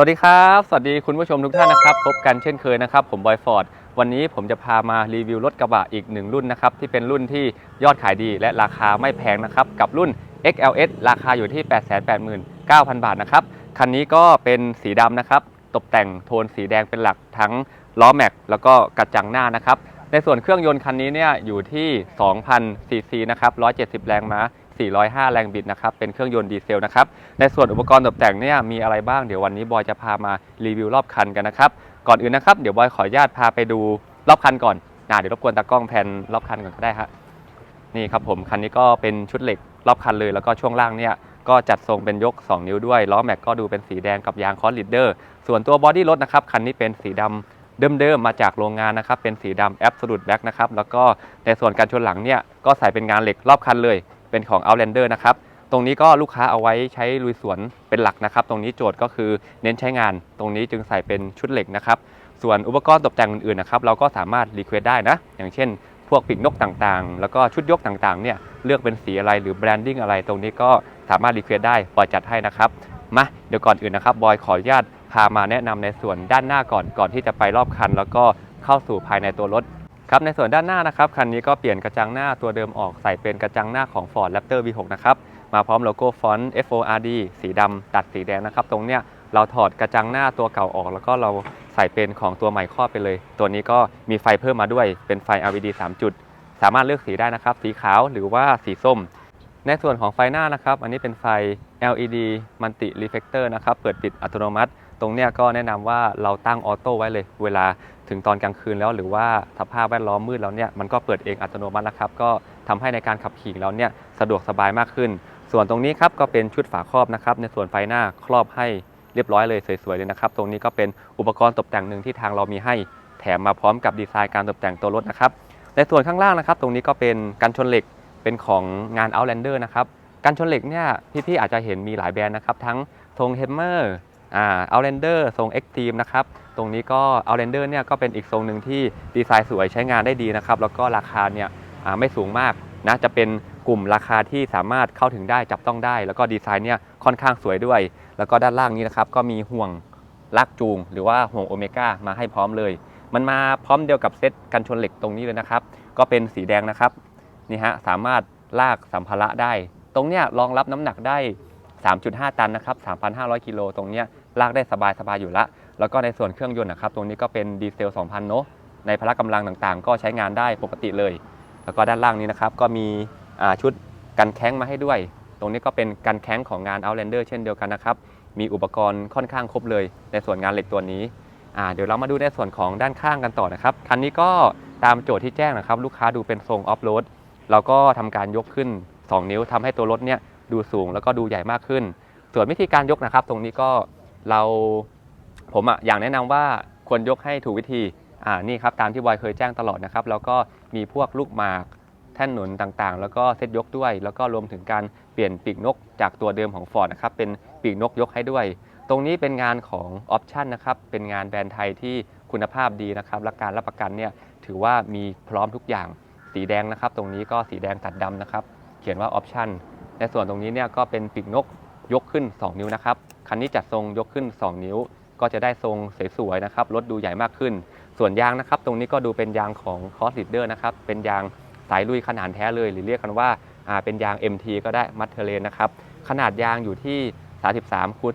สวัสดีครับ สวัสดีคุณผู้ชมทุกท่านนะครับ พบกันเช่นเคยนะครับ ผมบอยฟอร์ด วันนี้ผมจะพามารีวิวรถกระบะอีกหนึ่งรุ่นนะครับ ที่เป็นรุ่นที่ยอดขายดีและราคาไม่แพงนะครับ กับรุ่น XLS ราคาอยู่ที่ 889,000 บาทนะครับ คันนี้ก็เป็นสีดำนะครับ ตกแต่งโทนสีแดงเป็นหลักทั้งล้อแม็กแล้วก็กระจังหน้านะครับ ในส่วนเครื่องยนต์คันนี้เนี่ยอยู่ที่ 2,000ซีซีนะครับ 170 แรงม้า 405 แรงบิดนะครับ เป็นเครื่องยนต์ดีเซลนะครับ ในส่วนอุปกรณ์ตกแต่งเนี่ยมีอะไรบ้าง เดี๋ยววันนี้บอยจะพามารีวิวรอบคันกันนะครับ ก่อนอื่นนะครับ เดี๋ยวบอยขออนุญาตพาไปดูรอบคันก่อนนะเดี๋ยวรบกวนตากล้องแผนรอบคันก่อนก็ได้ฮะ นี่ครับผม คันนี้ก็เป็นชุดเหล็กรอบคันเลย แล้วก็ช่วงล่างเนี่ยก็จัดทรงเป็นยก 2 นิ้วด้วย ล้อแม็กก็ดูเป็นสีแดงกับยางคอสลิดเดอร์ ส่วนตัวบอดี้รถนะครับ คันนี้เป็นสีดำเดิมๆมาจากโรงงานนะครับ เป็นสีดำแอบสูตแบ็กนะครับ แล้วก็ในส่วนการชนหลังเนี่ยก็ใส่เป็นงานเหล็กรอบคันเลย เป็นของ Outlander นะครับ ตรงนี้ก็ลูกค้าเอาไว้ใช้ลุยสวนเป็นหลักนะครับ ตรงนี้โจทย์ก็คือเน้นใช้งาน ตรงนี้จึงใส่เป็นชุดเหล็กนะครับ ส่วนอุปกรณ์ตกแต่งอื่นๆนะครับ เราก็สามารถรีเควสได้นะ อย่างเช่น พวกปีกนกต่างๆ แล้วก็ชุดยกต่างๆ เนี่ย เลือกเป็นสีอะไรหรือแบรนดิ้งอะไร ตรงนี้ก็สามารถรีเควสได้บอยจัดให้นะครับ มา เดี๋ยวก่อนอื่นนะครับ บอยขออนุญาตพามาแนะนำในส่วนด้านหน้าก่อน ก่อนที่จะไปรอบคัน แล้วก็เข้าสู่ภายในตัวรถ ครับในส่วนด้านหน้านะครับคันนี้ก็เปลี่ยนกระจังหน้าตัวเดิมออกใส่เป็นกระจังหน้าของ Ford Raptor V6 นะครับมาพร้อมโลโก้ฟอนต์ FORD สีดำตัดสีแดงนะครับ ตรงเนี้ยเราถอดกระจังหน้าตัวเก่าออก แล้วก็เราใส่เป็นของตัวใหม่ครอบไปเลย ตัวนี้ก็มีไฟเพิ่มมาด้วยเป็นไฟ LED 3 จุด สามารถเลือกสีได้นะครับ สีขาวหรือว่าสีส้ม ในส่วนของไฟหน้านะครับ อันนี้เป็นไฟ LED Multi Reflector นะครับเปิดปิดอัตโนมัติ ตรงเนี้ยก็แนะนำว่าเราตั้งออโต้ไว้เลย เวลาถึงตอนกลางคืนแล้วหรือว่าสภาพแวดล้อมมืดแล้วเนี่ยมันก็เปิดเองอัตโนมัตินะครับก็ทำให้ในการขับขี่แล้วเนี่ยสะดวกสบายมากขึ้น ส่วนตรงนี้ครับก็เป็นชุดฝาครอบนะครับในส่วนไฟหน้าครอบให้เรียบร้อยเลยสวยๆเลยนะครับ ตรงนี้ก็เป็นอุปกรณ์ตกแต่งหนึ่งที่ทางเรามีให้แถมมาพร้อมกับดีไซน์การตกแต่งตัวรถนะครับในส่วนข้างล่างนะครับ ตรงนี้ก็เป็นกันชนเหล็กเป็นของงาน Outlander นะครับกันชนเหล็กเนี่ยพี่ๆอาจจะเห็นมีหลายแบรนด์นะครับ ทั้งทงเฮมเมอร์ อ่า Outlander ทรง Extreme นะครับ ตรงนี้ก็ Outlander เนี่ยก็เป็นอีกทรงหนึ่งที่ดีไซน์สวยใช้งานได้ดีนะครับ แล้วก็ราคาเนี่ยไม่สูงมากนะจะเป็นกลุ่มราคาที่สามารถเข้าถึงได้จับต้องได้ แล้วก็ดีไซน์เนี่ยค่อนข้างสวยด้วย แล้วก็ด้านล่างนี้นะครับก็มีห่วงลากจูง หรือว่าห่วงโอเมก้ามาให้พร้อมเลย มันมาพร้อมเดียวกับเซตกันชนเหล็กตรงนี้เลยนะครับ ก็เป็นสีแดงนะครับนี่ฮะสามารถลากสัมภาระได้ ตรงเนี้ยรองรับน้ำหนักได้ 3.5 ตันนะครับ3,500 กิโลตรงเนี้ย ลากได้สบายสบายอยู่ละ แล้วก็ในส่วนเครื่องยนต์นะครับตรงนี้ก็เป็นดีเซล 2,000 เนอะในพละกำลังต่างๆ ก็ใช้งานได้ปกติเลย แล้วก็ด้านล่างนี้นะครับก็มีชุดกันแข้งมาให้ด้วย ตรงนี้ก็เป็นกันแข้งของงาน Outlander เช่นเดียวกันนะครับมีอุปกรณ์ค่อนข้างครบเลย ในส่วนงานเหล็กตัวนี้เดี๋ยวเรามาดูในส่วนของด้านข้างกันต่อนะครับคันนี้ก็ตามโจทย์ที่แจ้งนะครับ ลูกค้าดูเป็นทรงออฟโรดเราก็ทำการยกขึ้น 2 นิ้วทำให้ตัวรถเนี่ยดูสูงแล้วก็ดูใหญ่มากขึ้น ส่วนวิธีการยกนะครับ ตรงนี้ก็ เราผมอะอยางแนะนำว่าควรยกให้ถูกวิธีอ่านี่ครับตามที่บอยเคยแจ้งตลอดนะครับ แล้วก็มีพวกลูกหมากแท่นหนุนต่างๆ แล้วก็เซตยกด้วย แล้วก็รวมถึงการเปลี่ยนปีกนกจากตัวเดิมของ Ford นะครับเป็นปีกนกยกให้ด้วย ตรงนี้เป็นงานของออปชันนะครับเป็นงานแบรนด์ไทยที่คุณภาพดีนะครับและการรับประกันเนี่ยถือว่ามีพร้อมทุกอย่างสีแดงนะครับ ตรงนี้ก็สีแดงตัดดำนะครับ เขียนว่าออปชันในส่วนตรงนี้เนี่ยก็เป็นปีกนก ยกขึ้น 2 นิ้วนะครับ คันนี้จัดทรงยกขึ้น 2 นิ้ว ก็จะได้ทรงสวยๆนะครับ รถดูใหญ่มากขึ้น ส่วนยางนะครับ ตรงนี้ก็ดูเป็นยางของคอส l ิดเดอร์นะครับ เป็นยางสายลุยขนาดแท้เลย หรือเรียกกันว่าเป็นยาง MT ก็ได้มัตเทเลนนะครับ ขนาดยางอยู่ที่ 33คูณ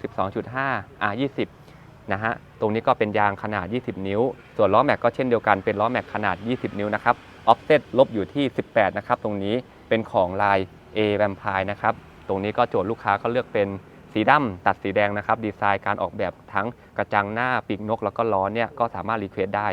12.5 R 20นะฮะ ตรงนี้ก็เป็นยางขนาด 20 นิ้ว ส่วนล้อแม็กก็เช่นเดียวกัน เป็นล้อแม็กขนาด 20 นิ้วนะครับ ออฟเซตลบอยู่ที่ 18 นะครับ ตรงนี้เป็นของลาย A Vampire นะครับ ตรงนี้ก็โจทย์ลูกค้าก็เลือกเป็นสีดำตัดสีแดงนะครับ ดีไซน์การออกแบบทั้งกระจังหน้าปีกนก แล้วก็ล้อเนี่ยก็สามารถรีเควสได้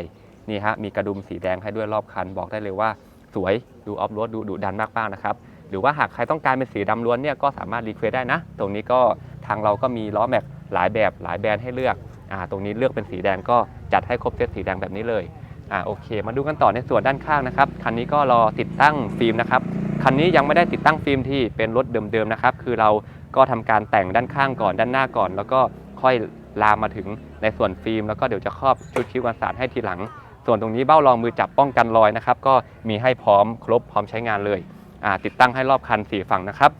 นี่ฮะมีกระดุมสีแดงให้ด้วยรอบคันบอกได้เลยว่า สวยดูออฟโรดดูดุดันมากๆนะครับหรือว่าหากใครต้องการเป็นสีดำล้วนเนี่ยก็สามารถรีเควสได้นะ ตรงนี้ก็ทางเราก็มีล้อแม็กหลายแบบหลายแบรนด์ให้เลือกอ่าตรงนี้เลือกเป็นสีแดงก็จัดให้ครบเซตสีแดงแบบนี้เลยอ่าโอเค มาดูกันต่อในส่วนด้านข้างนะครับคันนี้ก็รอติดตั้งฟิล์มนะครับ คันนี้ยังไม่ได้ติดตั้งฟิล์มที่เป็นรถเดิมๆนะครับ คือเราก็ทำการแต่งด้านข้างก่อนด้านหน้าก่อน แล้วก็ค่อยลามมาถึงในส่วนฟิล์ม แล้วก็เดี๋ยวจะครอบชุดคิ้วกันสาดให้ทีหลัง ส่วนตรงนี้เบ้ารองมือจับป้องกันรอยนะครับ ก็มีให้พร้อมครบพร้อมใช้งานเลย ติดตั้งให้รอบคันสี่ฝั่งนะครับ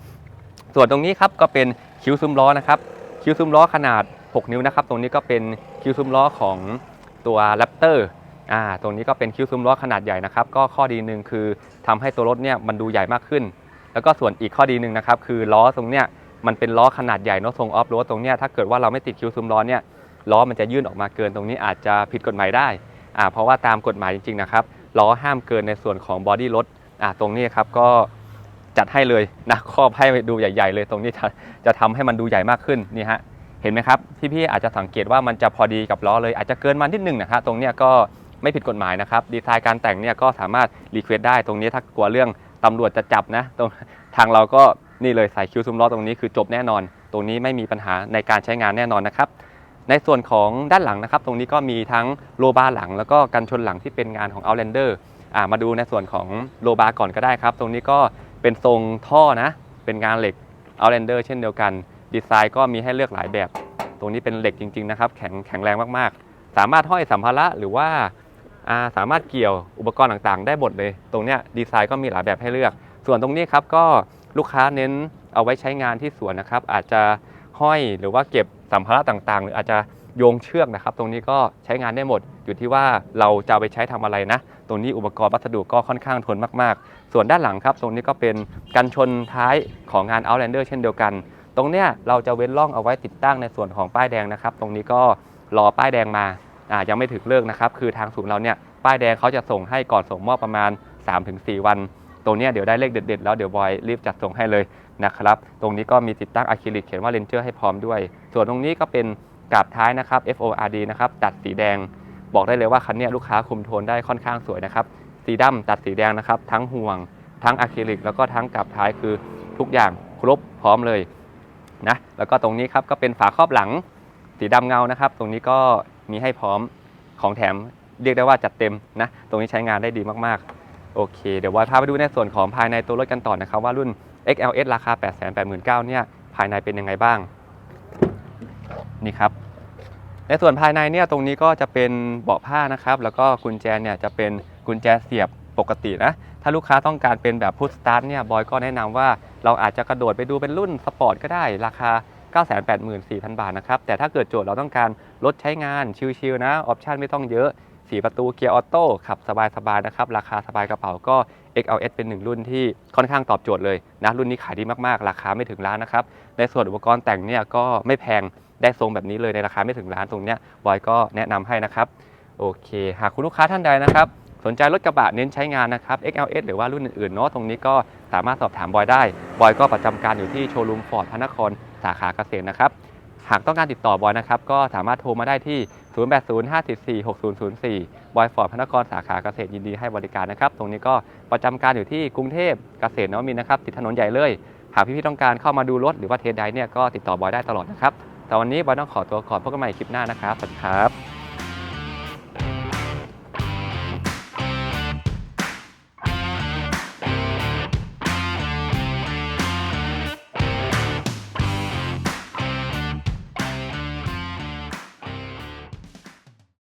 ส่วนตรงนี้ครับก็เป็นคิ้วซุ้มล้อนะครับ คิ้วซุ้มล้อขนาด 6 นิ้วนะครับ ตรงนี้ก็เป็นคิวซุ้มล้อของตัว Raptor อ่ อ่าตรงนี้ก็เป็นคิวซุ้มล้อขนาดใหญ่นะครับ ก็ข้อดีหนึ่งคือทำให้ตัวรถเนี่ยมันดูใหญ่มากขึ้น แล้วก็ส่วนอีกข้อดีหนึ่งนะครับคือล้อตรงเนี้ยมันเป็นล้อขนาดใหญ่เนอะทรงออฟโรดตรงเนี้ยถ้าเกิดว่าเราไม่ติดคิวซุ้มล้อเนี่ยล้อมันจะยื่นออกมาเกินตรงนี้อาจจะผิดกฎหมายได้อ่าเพราะว่าตามกฎหมายจริงๆนะครับล้อห้ามเกินในส่วนของบอดี้รถอ่าตรงนี้ครับก็จัดให้เลยนะครอบให้ดูใหญ่ ๆ เลยตรงนี้จะจะทำให้มันดูใหญ่มากขึ้นนี่ฮะเห็นไหมครับพี่ๆอาจจะสังเกตว่ามันจะพอดีกับล้อเลยอาจจะเกินมานิดนึงนะฮะตรงเนี้ยก็ ไม่ผิดกฎหมายนะครับ ดีไซน์การแต่งเนี่ยก็สามารถรีเควสได้ตรงนี้ถ้ากลัวเรื่องตำรวจจะจับนะตรงทางเราก็นี่เลยใส่คิวซุ้มล้อตรงนี้คือจบแน่นอน ตรงนี้ไม่มีปัญหาในการใช้งานแน่นอนนะครับ ในส่วนของด้านหลังนะครับ ตรงนี้ก็มีทั้งโลบาร์หลัง แล้วก็กันชนหลังที่เป็นงานของ Outlander อ่ามาดูในส่วนของโลบาร์ก่อนก็ได้ครับ ตรงนี้ก็เป็นทรงท่อนะ เป็นงานเหล็ก Outlander เช่นเดียวกัน ดีไซน์ก็มีให้เลือกหลายแบบ ตรงนี้เป็นเหล็กจริง ๆ นะครับ แข็งแข็งแรงมากๆ สามารถห้อยสัมภาระหรือว่า สามารถเกี่ยวอุปกรณ์ต่างๆ ได้หมดเลย ตรงเนี้ยดีไซน์ก็มีหลายแบบให้เลือก ส่วนตรงนี้ครับก็ลูกค้าเน้นเอาไว้ใช้งานที่สวนนะครับ อาจจะห้อยหรือว่าเก็บสัมภาระต่างๆ หรืออาจจะโยงเชือกนะครับ ตรงนี้ก็ใช้งานได้หมด อยู่ที่ว่าเราจะไปใช้ทำอะไรนะ ตรงนี้อุปกรณ์วัสดุก็ค่อนข้างทนมากๆ ส่วนด้านหลังครับ ตรงนี้ก็เป็นกันชนท้ายของงาน Outlander เช่นเดียวกัน ตรงเนี้ยเราจะเว้นร่องเอาไว้ติดตั้งในส่วนของป้ายแดงนะครับ ตรงนี้ก็รอป้ายแดงมา ยังไม่ถึงเลิกนะครับ คือทางศูนย์เราเนี่ยป้ายแดงเขาจะส่งให้ก่อนส่งมอบประมาณ 3-4 วัน ตรงนี้เดี๋ยวได้เลขเด็ดๆ แล้วเดี๋ยวบอยรีบจัดส่งให้เลยนะครับ ตรงนี้ก็มีติดตั้งอะคริลิกเขียนว่าเลนเจอร์ให้พร้อมด้วย ส่วนตรงนี้ก็เป็นกาบท้ายนะครับ FORD นะครับตัดสีแดง บอกได้เลยว่าคันนี้ลูกค้าคุมโทนได้ค่อนข้างสวยนะครับ สีดำตัดสีแดงนะครับ ทั้งห่วง ทั้งอะคริลิก แล้วก็ทั้งกาบท้ายคือทุกอย่างครบพร้อมเลยนะ แล้วก็ตรงนี้ครับก็เป็นฝาครอบหลังสีดำเงานะครับ ตรงนี้ก็ มีให้พร้อมของแถมเรียกได้ว่าจัดเต็มนะ ตรงนี้ใช้งานได้ดีมากๆ โอเค เดี๋ยววอยพาไปดูในส่วนของภายในตัวรถกันต่อนะครับ ว่ารุ่น XLS ราคา 889,000เนี่ยภายในเป็นยังไงบ้าง นี่ครับ ในส่วนภายในเนี่ยตรงนี้ก็จะเป็นเบาะผ้านะครับ แล้วก็กุญแจเนี่ยจะเป็นกุญแจเสียบปกตินะ ถ้าลูกค้าต้องการเป็นแบบพุทสตาร์ทเนี่ยบอยก็แนะนำว่าเราอาจจะกระโดดไปดูเป็นรุ่นสปอร์ตก็ได้ราคา 984,000 บาทนะครับ แต่ถ้าเกิดโจทย์เราต้องการรถใช้งานชิลๆนะออปชันไม่ต้องเยอะ 4 ประตูเกียร์ออโต้ขับสบายๆนะครับ ราคาสบายกระเป๋าก็ XLS เป็นหนึ่งรุ่นที่ค่อนข้างตอบโจทย์เลยนะรุ่นนี้ขายดีมากๆ ราคาไม่ถึงล้านนะครับ ในส่วนอุปกรณ์แต่งเนี่ยก็ไม่แพงได้ทรงแบบนี้เลยในราคาไม่ถึงล้านตรงเนี้ยบอยก็แนะนำให้นะครับโอเค หากคุณลูกค้าท่านใดนะครับ สนใจรถกระบะเน้นใช้งานนะครับ XLS หรือว่ารุ่นอื่นๆเนาะตรงนี้ก็สามารถสอบถามบอยได้ บอยก็ประจำการอยู่ที่โชว์รูมฟอร์ดพระนครสาขาเกษตรนะครับ หากต้องการติดต่อบอยนะครับ ก็สามารถโทรมาได้ที่ 0805446004 บอยฟอร์ดพระนครสาขาเกษตรยินดีให้บริการนะครับ ตรงนี้ก็ประจำการอยู่ที่กรุงเทพเกษตรนวมินทร์นะครับ ติดถนนใหญ่เลย หากพี่ๆต้องการเข้ามาดูรถหรือว่าเทสไดเนี่ยก็ติดต่อบอยได้ตลอดนะครับแต่วันนี้บอยต้องขอตัวก่อนพบกันใหม่คลิปหน้านะครับสวัสดีครับ